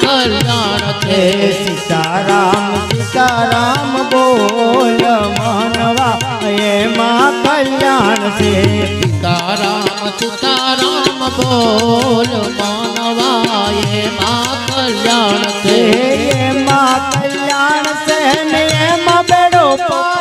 કલ્યાણ છે. સીતારામ સીતારામ બોલ માનવા એમાં કલ્યાણ છે. સીતારામ સીતારામ બોલ માનવા એમાં કલ્યાણ છે. એમાં કલ્યાણ છે ને એમાં બેડો પાર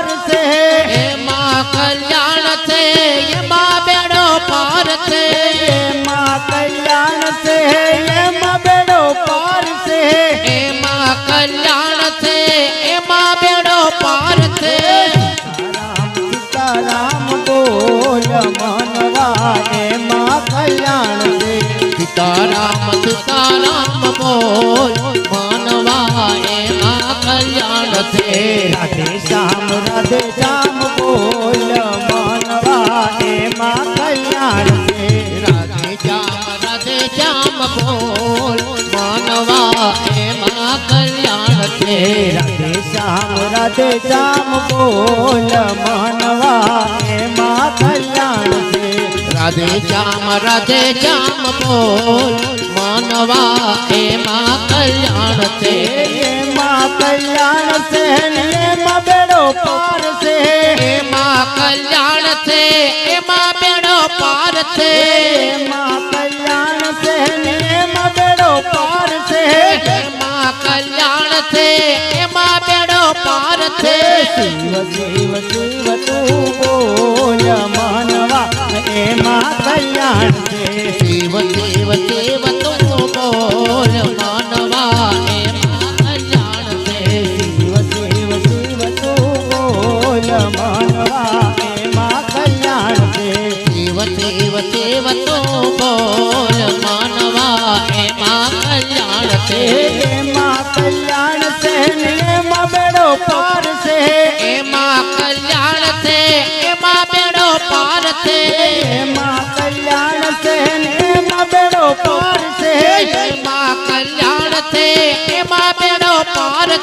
સીતારામ સીતારામ બોલ માનવા એમાં કલ્યાણ છે રાધે શ્યામ રાધે શ્યામ બોલ માનવા એમાં કલ્યાણ છે રાધે શ્યામ રાધે શ્યામ બોલ માનવા એમાં કલ્યાણ છે. રાધે શ્યામ રાધે શ્યામ બોલ, માનવા રાધે શ્યામ રાધે શ્યામ બોલ માનવા એમાં કલ્યાણ છે. એમાં કલ્યાણ છે એમાં બેડો પાર છે. એમાં કલ્યાણ છે એમાં બેડો પાર છે. એમાં કલ્યાણ છે એમાં બેડો પાર છે. એમાં કલ્યાણ છે એમાં બેડો પાર છે. શિવ શિવ શિવ કલ્યાણ છે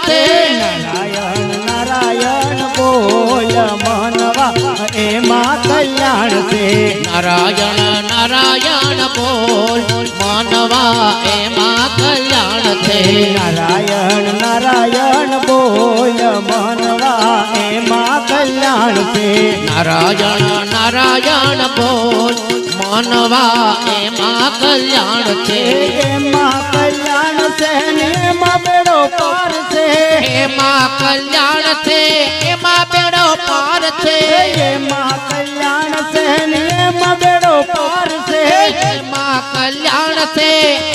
છે નારાયણ નારાયણ બોલ માનવા. એમાં કલ્યાણ છે. નારાયણ નારાયણ બોલ માનવા. એમાં કલ્યાણ છે. નારાયણ નારાયણ બોલ માનવા. એમાં કલ્યાણ છે. નારાયણ નારાયણ બોલ માનવા. એમાં કલ્યાણ છે. એમાં કલ્યાણ છે ને એમાં બેડો પાર છે એમાં કલ્યાણ છે એમાં બેડો પાર છે એમાં કલ્યાણ છે ને એમાં બેડો પાર છે એમાં કલ્યાણ છે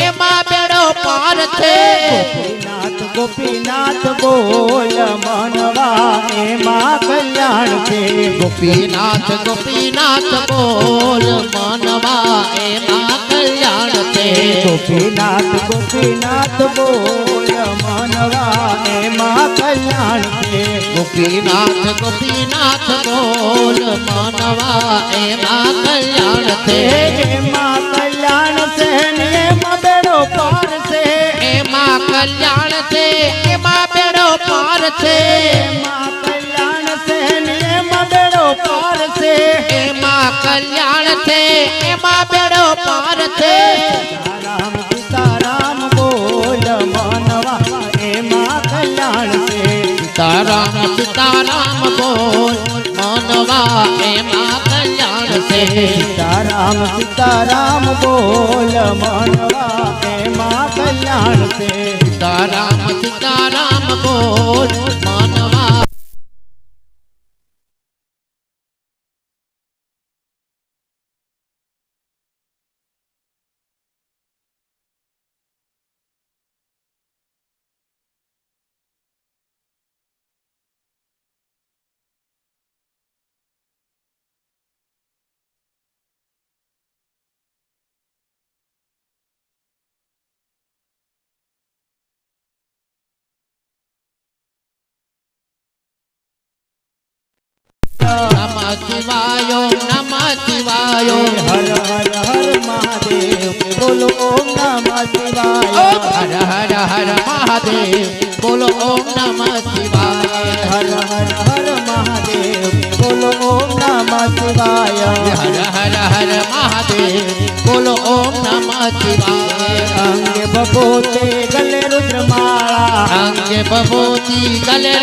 એમાં બેડો પાર છે ગોપીનાથ ગોપીનાથ બોલ માનવા એમાં કલ્યાણ છે ગોપીનાથ ગોપીનાથ બોલ માનવા એમાં કલ્યાણ છે ગોપીનાથ ગોપીનાથ બોલ માનવા એમાં કલ્યાણ છે ગોપીનાથ ગોપીનાથ બોલ માનવા એમાં કલ્યાણ છે. એમાં કલ્યાણ છે ને એમાં બેડો પાર છે. એમાં કલ્યાણ છે એમાં બેડો પાર છે. કલ્યાણ છે ને એમાં બેડો પાર છે. એમાં કલ્યાણ છે એમાં સીતારામ બોલ માનવા એમાં કલ્યાણ છે સીતારામ સીતારામ બોલ માનવા એમાં કલ્યાણ છે સીતારામ સીતારામ બોલ નમ શિવાય નમ શિવાય હર હર હર મહાદેવ બોલો ઓમ નમઃ શિવાય હર હર હર મહાદેવ બોલો ઓમ નમ શિવાય હર હર હર મહાદેવ બોલો ઓમ નમઃ શિવાય હર હર હર મહાદેવ બોલો ઓમ નમ શિવાય અંગે બબોતે ગલે રુદ્રમાળા અંગે ગલે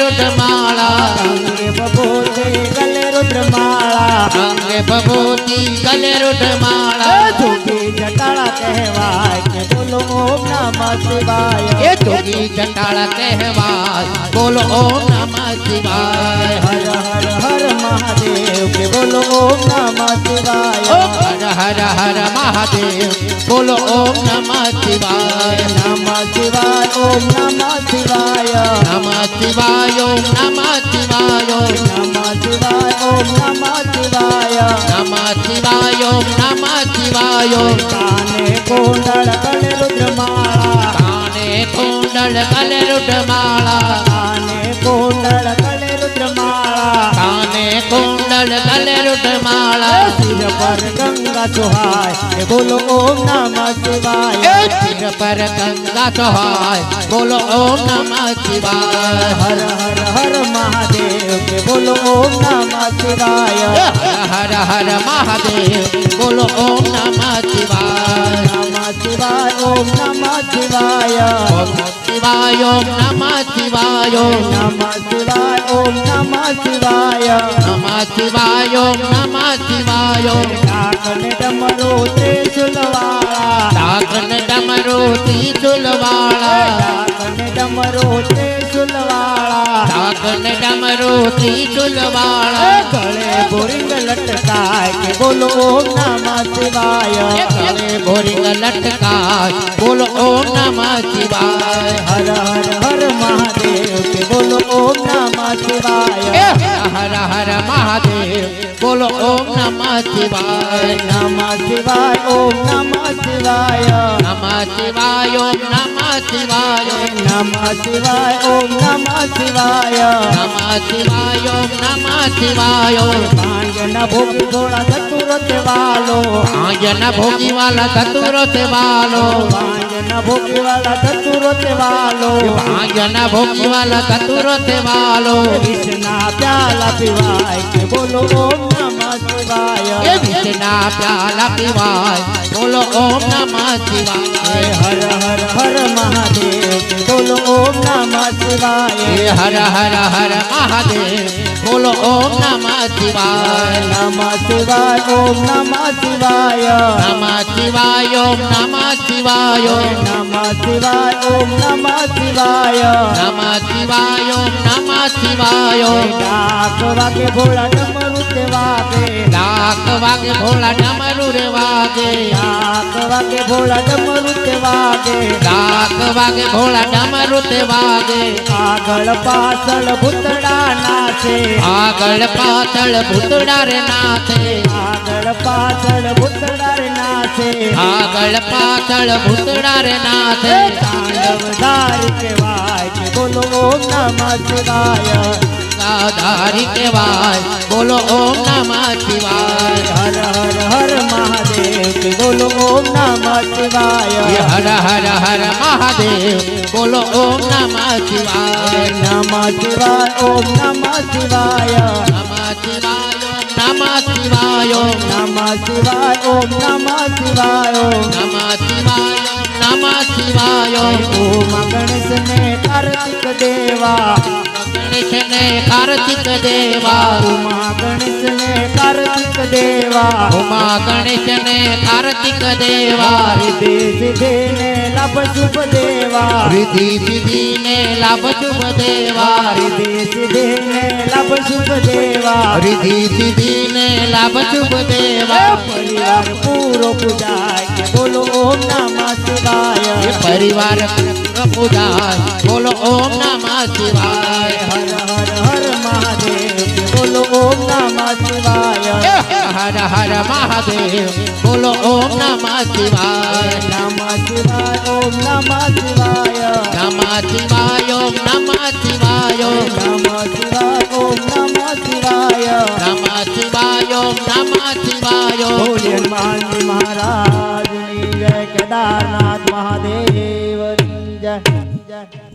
અંગે બબોતે ગલે રુદ્રમાળા અંગે ભભૂતિ ગલે રૂઢમાળા જોગી જટાળા કહેવાય કે બોલો ઓમ નમઃ શિવાય એ જોગી જટાળા કહેવાય બોલો ઓમ નમઃ શિવાય હર હર હર મહાદેવ કે બોલો ઓમ નમઃ શિવાય ઓમ હર હર હર મહાદેવ બોલો ઓમ નમઃ શિવાય નમઃ શિવાય ઓમ નમઃ શિવાય નમઃ શિવાય ઓમ નમઃ શિવાય નમઃ શિવાય ઓમ નમઃ શિવાય નમઃ શિવાય ઓમ નમઃ શિવાય કાને કોંડળ ગલે રુદ્રમાળા કાને કુંડળ ગલે રૂઢમાળા કાને કોંડળ ગલે રુદ્રમાળા કાને કુંડળ ગલે રૂઢમાળા સિર પર ગંગા સુહાય કે બોલો ઓમ નમઃ શિવાય એ સિર પર ગંગા સહાય બોલો ઓમ નમઃ શિવાય હર હર હર મહાદેવ કે બોલો ઓમ નમઃ શિવાય હર હર મહાદેવ બોલો ઓમ નમઃ શિવાય નમઃ શિવાય ઓમ નમઃ શિવાય શિવાય ઓમ નમઃ શિવાય નમઃ શિવાય ઓમ નમઃ શિવાય નમઃ શિવાય ઓમ નમઃ શિવાય ડાકને ડમરો ત્રિશુલવાળા ડાકન ડમરો ત્રિશુલવાળા ડાકને ડમરો ત્રિશુલવાળા ડાકન ડમરો ત્રિશુલવાળા ગળે બોરિંગ લટકાય કે બોલો ઓમ નમઃ શિવાય ગળે ભોરિંગ લટકાય બોલો ઓમ નમઃ શિવાય હર હર હર મહાદેવ કે બોલો ઓમ નમઃ શિવાય હર હર મહાદેવ બોલો ઓમ નમઃ શિવાય. નમઃ શિવાય ઓમ નમઃ શિવાય. નમઃ શિવાય ઓમ નમઃ શિવાય. નમઃ શિવાય ઓમ નમઃ શિવાય. નમઃ શિવાય ઓમ નમઃ શિવાય. ભાંગના ભોગી થોડા ચતુર વાલો. આજન ભોગી વાલા ધતુરો વાલો. ભાંગના ભોગી વાલા ચતુર વાલો. આજન ભોગી વાલા ધતુરો વાલો. વિષ્ણા પ્યાલા પીવાય કે બોલો ઓમ નમઃ શિવાય એ વિષ્ણા પ્યાલા પીવાય બોલો ઓમ નમઃ શિવાય હર હર હર મહાદેવ બોલો ઓમ નમઃ શિવાય હર હર હર મહાદેવ બોલો ઓમ નમઃ શિવાય નમઃ શિવાય ઓમ નમઃ શિવાય નમઃ શિવાય ઓમ નમઃ શિવાય નમ શિવાય ઓમ નમઃ શિવાય. નમ શિવાય ઓમ નમઃ શિવાય. ડાક વાગે ભોળા ડમરુ તે વાગે ડાક વાગે ભોળા ડમરુ રે વાગે ડાક વાગે ભોળા ડમરુ તે વાગે ડાક વાગે ભોળા ડમરુ તે વાગે આગળ પાછળ ભૂતડા નાચે આગળ પાછળ ભૂતડા રે નાચે આગળ પાછળ ભૂતડા રે નાચે આગળ પાછળ ભૂતડા રે નાથ. તાંડવધારી કેવાય બોલો ઓમ નમઃ શિવાય. સાધારી કેવાય બોલો ઓમ નમઃ શિવાય. હર હર હર મહાદેવ બોલો ઓમ નમઃ શિવાય. હર હર હર મહાદેવ બોલો ઓમ નમઃ શિવાય. નમઃ શિવાય ઓમ નમઃ શિવાય. નમઃ શિવાય. નમઃ શિવાય નમઃ શિવાય ઓમ નમઃ શિવાય નમઃ શિવાય નમઃ શિવાય ઓમ ગણેશ ને કાર્તિક દેવા ગણેશ ને કાર્તિક દેવા ઉમા ગણેશ કાર્તિક દેવા ઉમા ગણેશ ને કાર્તિક દેવા હરિદે સિદ્ધે ને લાભ શુભ દેવા વિધિ વિધિ ને લાભ શુભ દેવા હરિદે સિદ્ધે ને લાભ શુભ દેવા રિધિ સિદ્ધિ ને લાભ શુભ દેવા પરિવાર પૂરો પૂજાય કે બોલો ઓમ નમઃ શિવાય એ પરિવાર પૂજા બોલો ઓમ નમઃ શિવાય હર હર હર મહાદેવ કે બોલો ઓમ નમઃ શિવાય હર હર મહાદેવ બોલો ઓમ નમઃ શિવાય નમઃ શિવાય ઓમ નમઃ શિવાય નમઃ શિવાય ઓમ નમઃ શિવાય નમઃ શિવાય ઓમ નમઃ શિવાય નમઃ શિવાય ઓમ નમઃ શિવાય ભોજન મહાંતિ મહારાજની જય કેદારનાથ જય